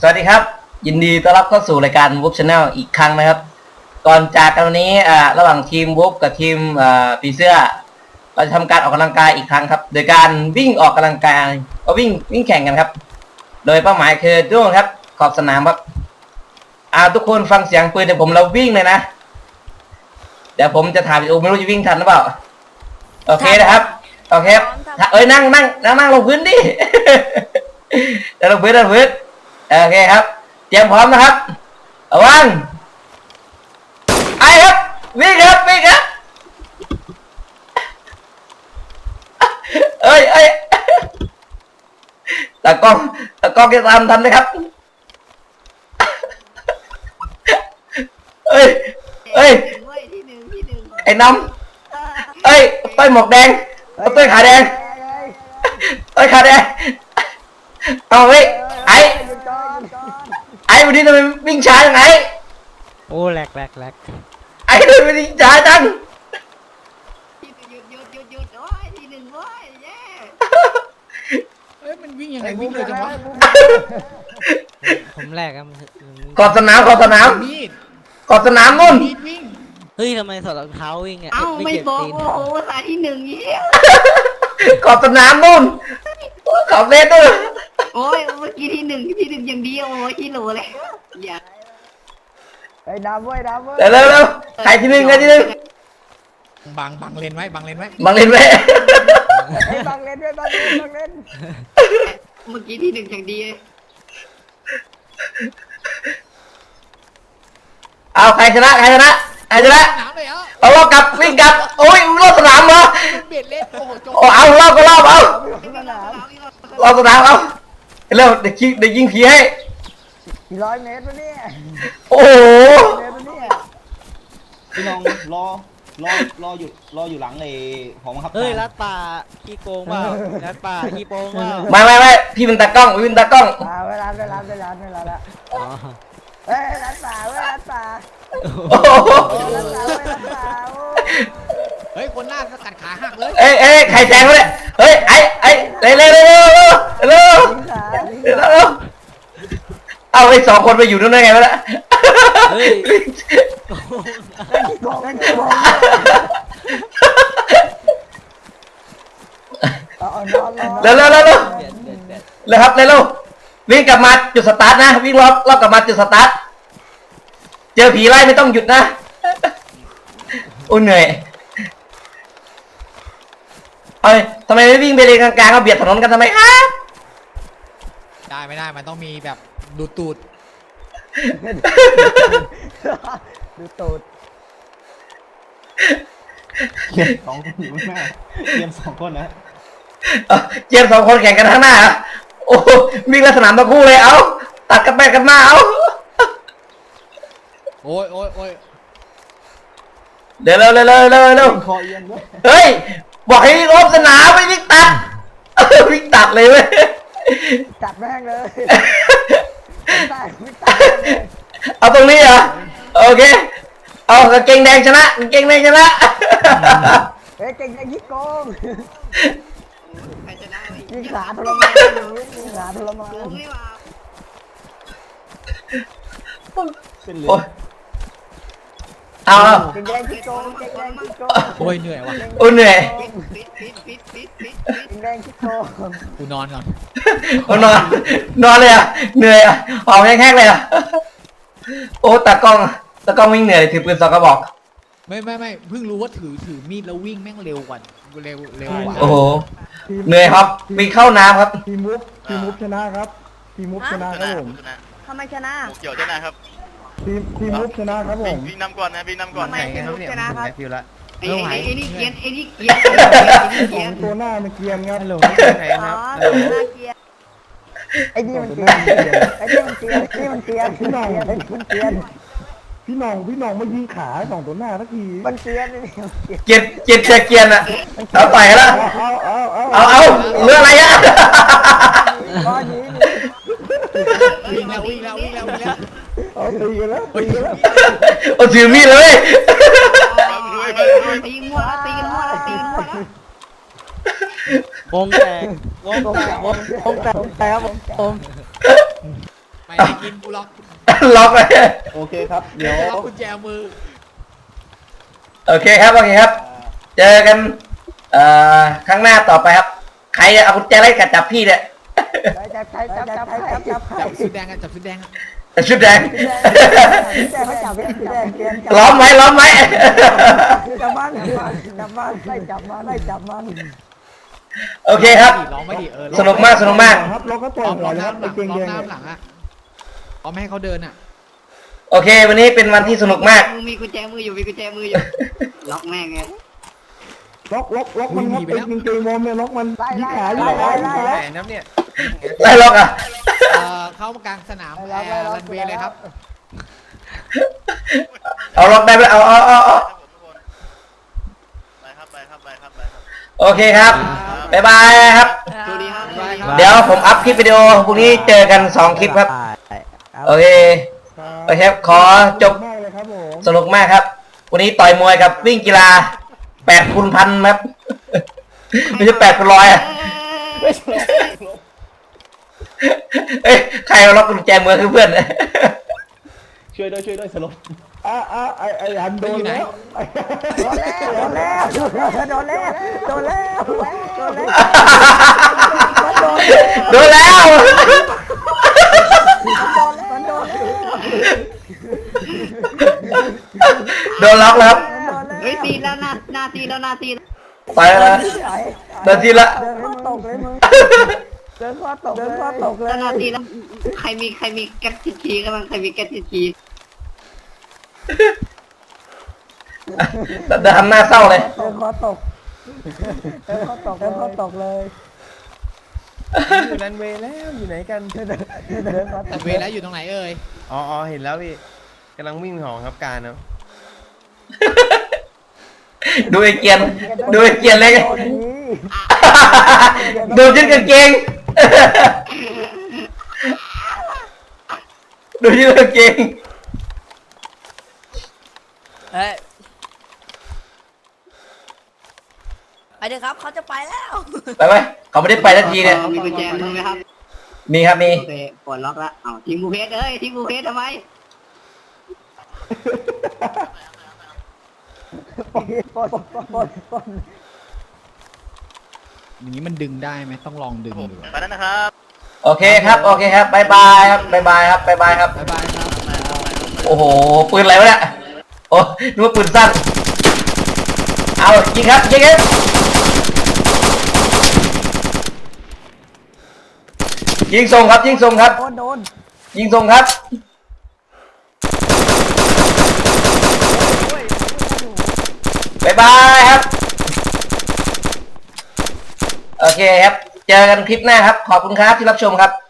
สวัสดีครับ ยินดีต้อนรับเข้าสู่รายการวูฟชาแนลอีกครั้งนะครับ ก่อนจากกันวันนี้อ่าระหว่างทีมวูฟกับทีมอ่าปีเสื้อ เราจะทำการออกกำลังกายอีกครั้งครับ โดยการวิ่งออกกำลังกายก็วิ่งวิ่งแข่งกันครับ โดยเป้าหมายคือทุกคนครับ ขอบสนามครับอ่าทุกคนฟังเสียงปืนเดี๋ยวผมเราวิ่งเลยนะ เดี๋ยวผมจะถามโอ้ไม่รู้จะวิ่งทันหรือเปล่า โอเคนะครับโอเคครับถ้าเอ้ยนั่งนั่งนั่งนั่งลงพื้นดิ เดี๋ยวลงพื้นลงพื้น โอเคครับ เตรียมพร้อมนะครับระวังไอครับวิ่งครับวิ่งครับเอ้ยเอ้ยตากล้องตากล้องจะตามทันไหมครับเอ้ยเอ้ยไอ้น้ำเอ้ยเต้ยหมวกแดงเอาเต้ยขาแดงเต้ยขาแดงเอาเฮ้ยไอ้ อ้วันนี้ทำไมวิ่งช้าจังไงโอ้แหลกแหลกแหลกไอ้ทำไมวิ่งช้าจังที่หนึ่งหยุดหยุดหยุดหยุดโอ้ยที่หนึ่งเว้ยเย้เอ้ยมันวิ่งยังไงวิ่งเลยจังวะผมแหลกครับขอบสนามขอบสนามมีดขอบสนามนู่นมีดวิ่งเฮ้ยทำไมถอดรองเท้าวิ่งอะเอ้าไม่เก็บบอกตีนโอ้โหสายที่หนึ่งเยี่ยขอบสนามนู่นขอบเลนนู่น โอ้ยเมื่อกี้ที่หนึ่งที่หนึ่งอย่างเดียวโอ้ยที่โหลเลยอย่าไอ้ดำเว้ยดำเว้ยเร็วเร็วเร็วใครที่หนึ่งใครที่หนึ่งบังบังเลนไว้บังเลนไว้บังเลนไว้ไอ้บังเล่นด้วยบังเล่นบังเล่นเมื่อกี้ที่หนึ่งอย่างเดียวเอาใครชนะใครชนะใครชนะหนามเลยเหรอเอารอบกลับวิ่งกลับโอ้ยรอบสนามเหรอเบียดเล่นโอ้โหจบโอ้เอารอบก็รอบเอาสนามรอบสนามเอา เร็วเด็กยิงเด็กยิงผีให้กี่ร้อยเมตรวะเนี่ยโอ้โหเมตรวะเนี่ยพี่น้องรอรอรออยู่รออยู่หลังไอ้ของบังคับเฮ้ยการรัดป่าขี้โกงเปล่ารัดป่าขี้โกงเปล่าไม่ไม่ไม่พี่เป็นตากล้องพี่เป็นตากล้องอ่าเวลาเวลาเวลาเวลาละอ๋อเอ้ยร้านป่าเว้ยร้านป่าโอ้โหโอ้ร้านป่าเว้ยร้านป่าโอ้เฮ้ยคนหน้าสกัดขาหักเลยเอ้ยเอ้ยใครแซงวะเนี่ยเฮ้ยไอ้ไอ้เร็วเร็วเร็วเร็วเร็ว เร็วยิงขายิงเร็วขาเร็วเอาไอ้สองคนไปอยู่นู่นได้ไงวะเนี่ยเฮ้ยโกงขี้โกงไอ้ขี้โกงเอาเอานอนนอนเร็วเร็วเร็วเร็วเด็ดเด็ดเด็ดเร็วครับเร็วเร็ววิ่งกลับมาจุดสตาร์ทนะ วิ่งรอบรอบกลับมาจุดสตาร์ทเจอผีไล่ไม่ต้องหยุดนะโอ้ยเหนื่อยเอ้ยทำไมไม่วิ่งไปเลนกลางๆก็เบียดถนนกันทำไมครับ ได้ไม่ได้มันต้องมีแบบดูดตูดดูตูดเรียนสองคนอยู่ข้างหน้าเรียนสองคนนะเอ้าเจมส์สองคนแข่งกันข้างหน้าเหรอโอ้โหวิ่งลักษณะทั้งคู่เลยเอ้าตัดกันไปกันมาเอ้าโอ้ยโอ้ยโอ้ยเดี๋ยวเร็วเร็วเร็วเร็วเร็วคอเอียงด้วยเฮ้ย บอกให้วิ่งรอบสนามไม่วิ่งตัดวิ่งตัดเลยเว้ย จัดแม่งเลยไม่ตายไม่ตายเลยเอาตรงนี้เหรอ โอเค เอากางเกงแดงชนะกางเกงแดงชนะ เฮ้ยเก่งไอ้ขี้โกงใครจะได้ยิงขาทรมานยิงขาทรมาโกนงไม่ว่าเส้นเหลือโอ้งย เอาเอาเก่งแดงขี้โกงเก่งแดงขี้โกงโอ้ยเหนื่อยว่ะโอ้ยเหนื่อยปิดปิดปิดปิดปิดปิดเก่งแดงขี้โกงกูนอนก่อนโอ้นอนนอนเลยอะเหนื่อยอะหอบแห้งๆเลยอะโอ้ตากล้องตากล้องวิ่งเหนื่อยถือปืนสองกระบอก ไม่ไม่ไม่เพิ่งรู้ว่าถือถือมีดแล้ววิ่งแม่งเร็วกว่าเร็วเร็วกว่าโอ้โหเหนื่อยครับวิ่งเข้าน้ำครับ ทีมมุกทีมมุกชนะครับ ทีมมุกชนะครับผมทำไมชนะเกี่ยวชนะครับ ทีมทีมมุกชนะครับผวิ่งมวิ่งนำก่อนนะวิ่งนำก่อนทำไมเป็นลูกชนะครับ ฟิวละไอ้ไอ้ไอ้นี่เกียนไอ้นี่เกียนไอ้นี่สเกีอยงนตัวหน้ามันเกรียนครับฮัลโหลไหนอ๋นะอน่าเกียนไอ้นี่มันเตียนไอ้นี่มันเตียนไอ้นี่มันเตียนพี่น้องไอ้นี่มันเตียนพี่น้องพี่น้องมายิงขาสองตัวหน้าสักทีมันเตียนไอ้นี่มันเตียนเกียร์เกียร์เชียร์เกียร์อะเอาต่อยแล้วเอาเอาเอาเอาเอาเรื่องอะไรอะก้อนนี้ วิ่งแล้ววิ่งแล้ววิ่งแล้ววิ่งแล้วเอาตีกันแล้วตีกันแล้วเอาถือมีดเลยตีมั่วแล้วตีมั่วแล้วตีมั่วแล้ววงแตกวงแตกวงวงแตกวงแตกครับผมผมไปไปไหนกินกูล็อกล็อกเลยโอเคครับ เดี๋ยวล็อกกุญแจมือ โอเคครับ โอเคครับ เจอกัน เอ่อครั้งหน้าต่อไปครับ ใครเอากุญแจไล่กัดจับพี่เนี่ย จับใครจับจับใครจับจับใครจับสุดแดงกันจับสุดแดงอะชุดแดงแดงเขาจับสีแดงเกียนจับล้อมไว้ล้อมไว้จับมันจับมันไล่จับมันไล่จับมันโอเคครับร้องไม่ดีเออสนุกมากสนุกมากครับเราก็ต่ล้ออมหัล้วอมเลยครับน้ำหไอ้ลังเกงล้อแดมงน้ำหลังอะล้อมไม่ให้เขาเดินอะโอเค วันนี้เป็นวันที่สนุกมากมีกุญแจมืออยู่มีกุญแจมืออยู่ล็อกแม่งไงล็อกล็อกล็อกมันครับไอ้เกงเกงวอร์มเนี่ยล็อกมันไล่ยิงไล่ขายิงไล่ขาไล่ยิงไล่ขาไล่ ไล่ล็อกอะเอ่อเข้ากลางสนามแอร์รันเวย์เลยครับ เอาล็อกได้ไหมเอาเอาเอาเอาโอเคครับบ๊ายบายครับ สวัสดีครับบ๊ายบายครับ เดี๋ยวผมอัพคลิปวิดีโอพรุ่งนี้เจอกันสองคลิปครับ โอเคโอเคครับขอจบมากเลยครับผมสนุกมากครับ วันนี้ต่อยมวยกับวิ่งกีฬาแปดคูณพันครับ ไม่ใช่แปดคูณร้อยอะ เอ้ยใครเอาล็อกกุญแจมือคือเพื่อน ช่วยด้วยช่วยด้วยสลบอะอะไอ้ไอ้อันโดนแล้วโดนแล้วโดนแล้วโดนแล้วโดนแล้วโดนแล้วโดนแล้ว มันโดนโดนล็อกแล้วครับเฮ้ยตีแล้วหน้าหน้าตีแล้วหน้าตีแล้วไปแล้วโดนทีละเดินข้อตกเลยมึงเดินข้อตกเดินข้อตกเลยแล้วหน้าตีแล้วใครมีใครมีแก๊สทีทีกันบ้างใครมีแก๊สทีทีเดินทำหน้าเศร้าเลยเดินข้อตกเดินข้อตกเดินข้อตกเลยอยู่รันเวย์แล้วอยู่ไหนกันเดินข้อตรักนเวย์แล้วอยู่ตรงไหนเอ่ยอ๋ออ๋อเห็นแล้วพี่กำลังวิ่งไปหอครับการครับดูไอ้เกียนดูไอ้เกียนเลยโดนนี้ดูยืดกางเกง ดูยืดกางเกงเฮ้ยไปเถอะครับเขาจะไปแล้ว ไปไหมเขาไม่ได้ไปทันทีเนี่ยมีกุญแจมือไหมครับ มีครับมี โอเคปลดล็อกละอ้าวทีมบูเพสเอ้ยทีมบูเพสทำไมปนปนปนปนปน อย่างนี้มันดึงได้ไหมต้องลองดึงดูโอเคครับ โอเคครับบายบายครับบายบายครับบายบายครับ บ๊ายบายครับโอ้โห ปืนอะไรวะเนี่ย โอ้นึกว่าปืนสั้น เอายิงครับยิงครับยิงส่งครับ ยิงส่งครับ โดนโดนยิงส่งครับ บ๊ายบายครับ โอ เคครับ เจอกันคลิปหน้าครับ ขอบคุณครับที่รับชมครับ